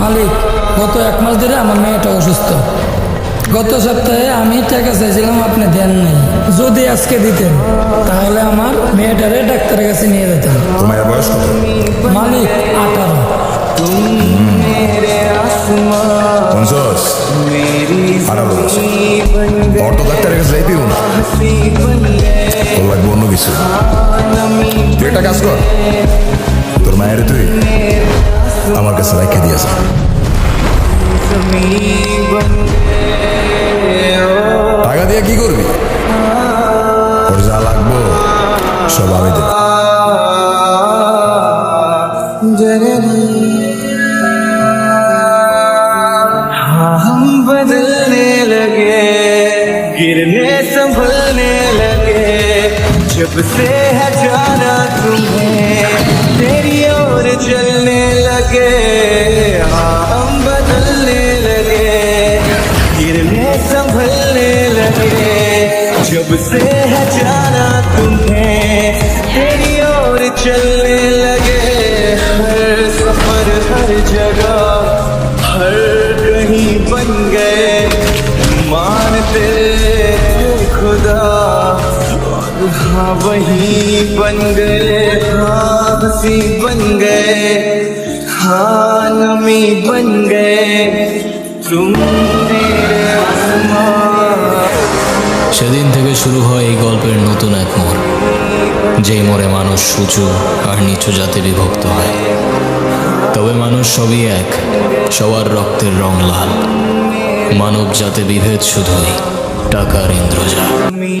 মালিক গত এক মাস ধরে আমার মেয়েটা অসুস্থ। গত সপ্তাহে আমি টাকা চাইছিলাম আপনি দেন নাই। যদি আজকে দিতেন তাহলে আমার মেয়েটারে ডাক্তারের কাছে নিয়ে যেতাম। তোমার বয়স মালিক আঠারো। পঞ্চাশ। আঠারো বছর। ডাক্তারের কাছে যাইতে না। মায়ের তুই আমার কাছে রাখে দিয়েছে টাকা দিয়ে কি করবি ওর যা লাগবো সব আমি দেব हाँ हम बदलने लगे गिरने संभलने लगे जब से है जाना तुम्हें संभलने लगे। जब से है जाना तुम्हें, तेरी ओर चलने लगे। हर सफ़र, हर जगह, हर कहीं बन गए। मानते खुदा हाँ वही बन गए। हाँ हँसी बन गए। हाँ नमी बन गए। শুরু হয় এই গল্পের নতুন এক মোড়, যেই মোড়ে মানুষ উঁচু আর নিচু জাতে বিভক্ত হয়। তবে মানুষ সবই এক, সবার রক্তের রং লাল। মানব জাতে বিভেদ শুধুই টাকার ইন্দ্রজা